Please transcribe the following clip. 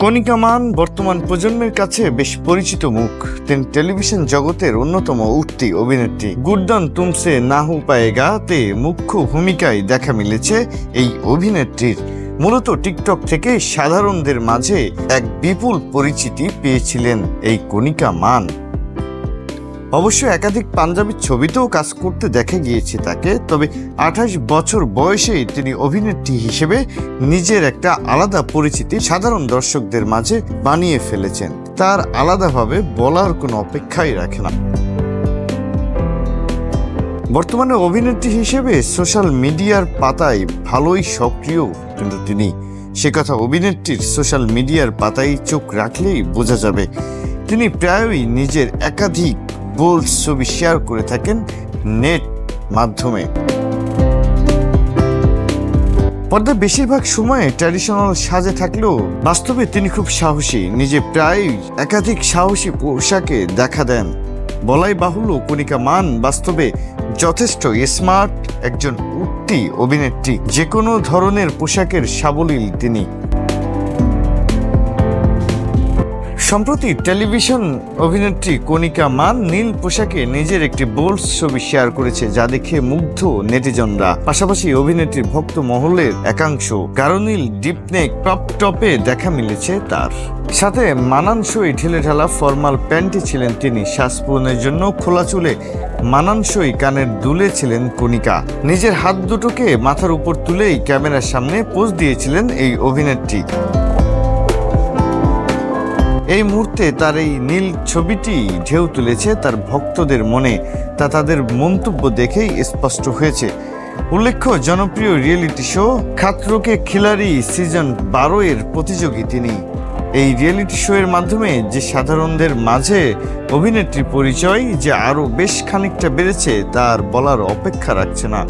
কণিকা মান বর্তমান প্রজন্মের কাছে বেশ পরিচিত মুখ। তিনি টেলিভিশন জগতের অন্যতম উঠতি অভিনেত্রী। গুড্ডন তুমসে নাহু পায়েগাতে মুখ্য ভূমিকায় দেখা মিলেছে এই অভিনেত্রীর। মূলত টিকটক থেকে সাধারণদের মাঝে এক বিপুল পরিচিতি পেয়েছিলেন এই কণিকা মান অবশ্য একাধিক পাঞ্জাবি ছবিতেও কাজ করতে দেখা গিয়েছে তাকে, তবে আঠাশ বছর বয়সেই তিনি অভিনেত্রী হিসেবে নিজের একটা আলাদা পরিচিতি সাধারণ দর্শকদের মাঝে বানিয়ে ফেলেছেন। তার আলাদাভাবে বলার কোনো অপেক্ষাই রাখে না। বর্তমানে অভিনেত্রী হিসেবে সোশ্যাল মিডিয়ার পাতায় ভালোই সক্রিয়, কিন্তু তিনি সে কথা অভিনেত্রীর সোশ্যাল মিডিয়ার পাতায় চোখ রাখলেই বোঝা যাবে। তিনি প্রায়ই নিজের একাধিক বোল্ড ছবি শেয়ার করে থাকেন নেট মাধ্যমে। পর্দার বেশিরভাগ সময়ে ট্র্যাডিশনাল সাজে থাকলেও বাস্তবে তিনি খুব সাহসী, নিজে প্রায় একাধিক সাহসী পোশাকে দেখা দেন। বলাই বাহুল্য কণিকা মান বাস্তবে যথেষ্ট স্মার্ট একজন উঠতি অভিনেত্রী, যে কোনো ধরনের পোশাকের সাবলীল তিনি সম্প্রতি টেলিভিশন অভিনেত্রী কণিকা মান নীল পোশাকে নিজের একটি বোল্ড ছবি শেয়ার করেছে, যা দেখে মুগ্ধ নেটিজনরা। পাশাপাশি অভিনেত্রীর ভক্ত মহলের একাংশ গাঢ় নীল ডিপনেক টপ টপে দেখা মিলেছে তার। সাথে মানানসই ঢেলে ঢালা ফর্মাল প্যান্টে ছিলেন তিনি। শ্বাস পূরণের জন্য খোলা চুলে মানানসই কানের দুলে ছিলেন কণিকা। নিজের হাত দুটোকে মাথার উপর তুলেই ক্যামেরার সামনে পোজ দিয়েছিলেন এই অভিনেত্রী। এই মুহূর্তে তার এই নীল ছবিটি ঢেউ তুলেছে, তার ভক্তদের মনে, তা তাদের মন্তব্য দেখেই স্পষ্ট হয়েছে। উল্লেখ্য, জনপ্রিয় reality show Khatron ke Khiladi season বারো এর প্রতিযোগী তিনি। এই রিয়েলিটি শো এর মাধ্যমে যে সাধারণদের মাঝে অভিনেত্রী পরিচয় যে আরও বেশ খানিকটা বেড়েছে, তার বলার অপেক্ষা রাখছে না।